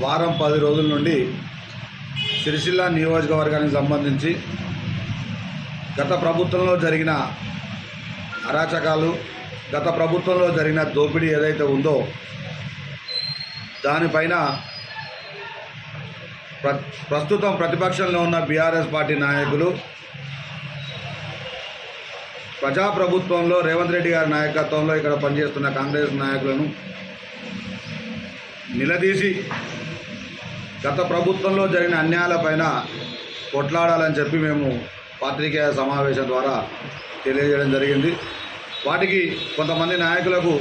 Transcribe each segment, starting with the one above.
వారం పది రోజుల నుండి సిరిసిల్ల నియోజకవర్గానికి సంబంధించి గత ప్రభుత్వంలో జరిగిన అరాచకాలు గత ప్రభుత్వంలో జరిగిన దోపిడీ ఏదైతే ఉందో దానిపైన ప్ర ప్రస్తుతం ప్రతిపక్షంలో ఉన్న బీఆర్ఎస్ పార్టీ నాయకులు ప్రజాప్రభుత్వంలో రేవంత్ రెడ్డి గారి నాయకత్వంలో ఇక్కడ పనిచేస్తున్న కాంగ్రెస్ నాయకులను నిలదీసి గత ప్రభుత్వంలో జరిగిన అన్యాయాలపైన కొట్లాడాలని చెప్పి మేము పాత్రికేయ సమావేశం ద్వారా తెలియజేయడం జరిగింది. వాటికి కొంతమంది నాయకులకు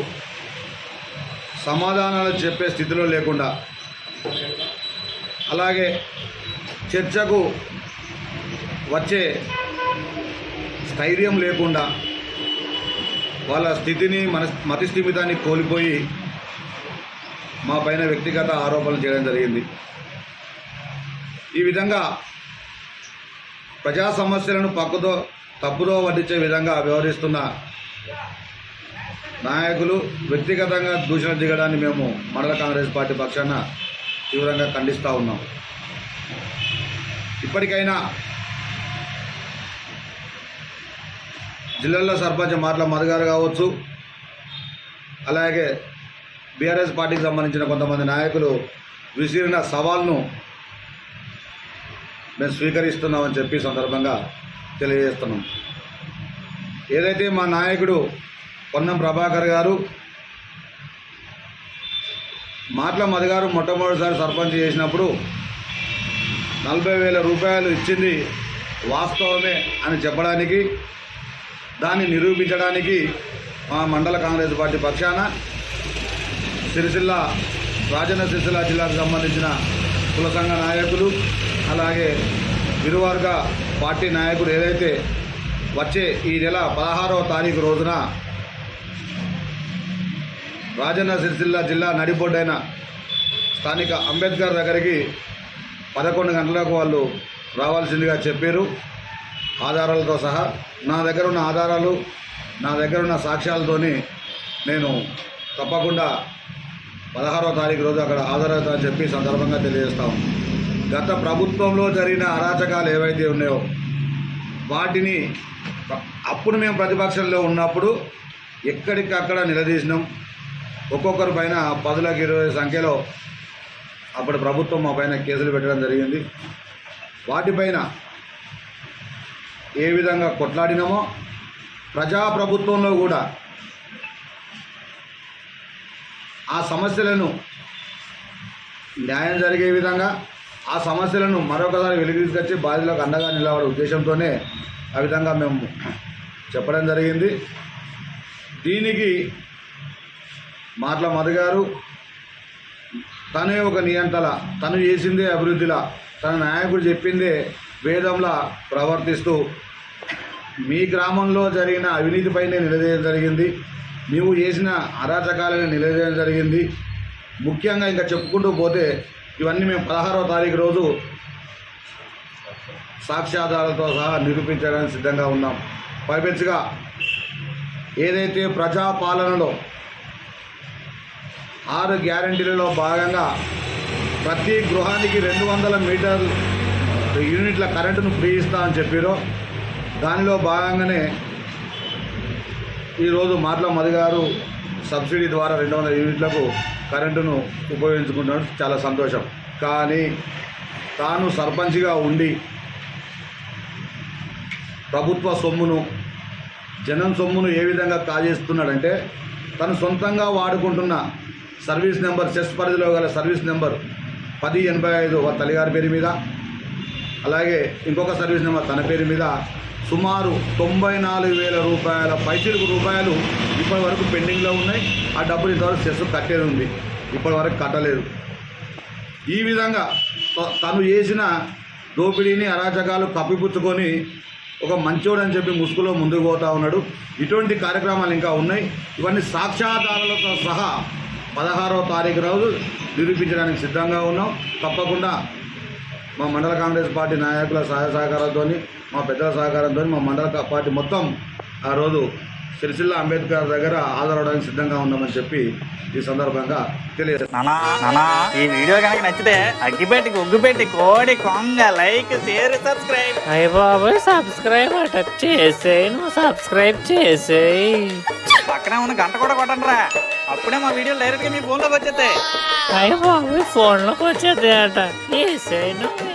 సమాధానాలు చెప్పే స్థితిలో లేకుండా అలాగే చర్చకు వచ్చే స్థైర్యం లేకుండా వాళ్ళ స్థితిని మన మతిస్థిమితాన్ని కోల్పోయి మా పైన వ్యక్తిగత ఆరోపణలు చేయడం జరిగింది. ఈ విధంగా ప్రజా సమస్యలను పక్కతో తప్పుదో వడ్డించే విధంగా వ్యవహరిస్తున్న నాయకులు వ్యక్తిగతంగా దూషణ దిగడాన్ని మేము మండల కాంగ్రెస్ పార్టీ పక్షాన తీవ్రంగా ఖండిస్తూ ఉన్నాం. ఇప్పటికైనా జిల్లాలో సర్పంచ్ మాటల మధుగారు కావచ్చు అలాగే బీఆర్ఎస్ పార్టీకి సంబంధించిన కొంతమంది నాయకులు విసిరిన సవాల్ను మేము స్వీకరిస్తున్నామని చెప్పి సందర్భంగా తెలియజేస్తున్నాం. ఏదైతే మా నాయకుడు పొన్నం ప్రభాకర్ గారు మాటల మధు గారు మొట్టమొదటిసారి సర్పంచ్ చేసినప్పుడు నలభై వేల రూపాయలు ఇచ్చింది వాస్తవమే అని చెప్పడానికి దాన్ని నిరూపించడానికి మా మండల కాంగ్రెస్ పార్టీ పక్షాన సిరిసిల్ల రాజన్న సిరిసిల్ల జిల్లాకు సంబంధించిన కుల సంఘ నాయకులు అలాగే ఇరువర్గ పార్టీ నాయకులు ఏదైతే వచ్చే ఈ నెల పదహారవ తారీఖు రోజున రాజన్న సిరిసిల్ల జిల్లా నడిబొడ్డైన స్థానిక అంబేద్కర్ దగ్గరికి పదకొండు గంటలకు వాళ్ళు రావాల్సిందిగా చెప్పారు. ఆధారాలతో సహా నా దగ్గర ఉన్న ఆధారాలు నా దగ్గర ఉన్న సాక్ష్యాలతోని నేను తప్పకుండా పదహారవ తారీఖు రోజు అక్కడ హాజరవుతామని చెప్పి సందర్భంగా తెలియజేస్తాం గత ప్రభుత్వంలో జరిగిన అరాచకాలు ఏవైతే ఉన్నాయో వాటిని అప్పుడు మేము ప్రతిపక్షంలో ఉన్నప్పుడు ఎక్కడికక్కడ నిలదీసినాం. ఒక్కొక్కరి పైన పదులకు ఇరవై సంఖ్యలో అప్పుడు ప్రభుత్వం మా పైన కేసులు పెట్టడం జరిగింది. వాటిపైన ఏ విధంగా కొట్లాడినామో ప్రజాప్రభుత్వంలో కూడా ఆ సమస్యలను న్యాయం జరిగే విధంగా ఆ సమస్యలను మరొకసారి వెలికి తీసుకొచ్చి బాధితులకు అండగా నిలబడే ఉద్దేశంతోనే ఆ విధంగా మేము చెప్పడం జరిగింది. దీనికి మాటల మధు గారు తనే ఒక నియంతల తను చేసిందే అభివృద్ధిలా తన నాయకుడు చెప్పిందే వేదంలా ప్రవర్తిస్తూ మీ గ్రామంలో జరిగిన అవినీతిపైనే నిలదీయడం జరిగింది. నీవు చేసిన అరాచకాలను నిలవేయడం జరిగింది. ముఖ్యంగా ఇంకా చెప్పుకుంటూ పోతే ఇవన్నీ మేము పదహారవ తారీఖు రోజు సాక్ష్యాధారాలతో సహా నిరూపించడానికి సిద్ధంగా ఉన్నాం. పైపెచ్చుగా ఏదైతే ప్రజాపాలనలో ఆరు గ్యారంటీలలో భాగంగా ప్రతి గృహానికి రెండు వందల మీటర్ యూనిట్ల కరెంటును ఫ్రీ ఇస్తా అని చెప్పారో దానిలో భాగంగానే ఈరోజు మాట్ల మధు గారు సబ్సిడీ ద్వారా రెండు వందల యూనిట్లకు కరెంటును ఉపయోగించుకుంటున్నాడు చాలా సంతోషం. కానీ తాను సర్పంచ్గా ఉండి ప్రభుత్వ సొమ్మును జనం సొమ్మును ఏ విధంగా కాజేస్తున్నాడంటే తను సొంతంగా వాడుకుంటున్న సర్వీస్ నెంబర్ చెస్ పరిధిలో గల సర్వీస్ నెంబర్ పది ఎనభై ఐదు తల్లిగారి పేరు మీద అలాగే ఇంకొక సర్వీస్ నెంబర్ తన పేరు మీద సుమారు తొంభై నాలుగు వేల రూపాయల పైసలకు రూపాయలు ఇప్పటి వరకు పెండింగ్లో ఉన్నాయి. ఆ డబ్బులు ఇంతవరకు సెస్ కట్టేది ఉంది. ఇప్పటి వరకు కట్టలేదు. ఈ విధంగా త- తను చేసిన దోపిడీని అరాచకాలు కప్పిపుచ్చుకొని ఒక మంచోడు అని చెప్పి ముసుగులో ముందుకు పోతా ఉన్నాడు. ఇటువంటి కార్యక్రమాలు ఇంకా ఉన్నాయి. ఇవన్నీ సాక్ష్యాధారాలతో సహా పదహారవ తారీఖు రోజు నిరూపించడానికి సిద్ధంగా ఉన్నాం. తప్పకుండా మా మండల కాంగ్రెస్ పార్టీ నాయకుల సహాయ సహకారాలతోని మా పెద్దల సహకారంతో మా మండల కా- పార్టీ మొత్తం ఆ రోజు సిరిసిల్ల అంబేద్కర్ దగ్గర హాజరవడానికి సిద్ధంగా ఉన్నామని చెప్పి ఈ సందర్భంగా తెలియజేస్తాను నానా నానా ఈ వీడియో కనుక నచ్చితే అగ్గిపెట్టి ఉగ్గుపెట్టి కోడి కొంగ లైక్ షేర్ సబ్స్క్రైబ్. అయ్య బాబోయ్ సబ్స్క్రైబ్ అట చేసేయి నువ్వు సబ్స్క్రైబ్ చేసేయి. పక్కనే ఉన్న గంట కూడా కొట్టండి రా అప్పుడే మా వీడియోలు డైరెక్ట్గా మీ ఫోన్లోకి వచ్చేస్తాయి. అయ్య బాబోయ్ ఫోన్లోకి వచ్చేది అట చేసేయి నువ్వు.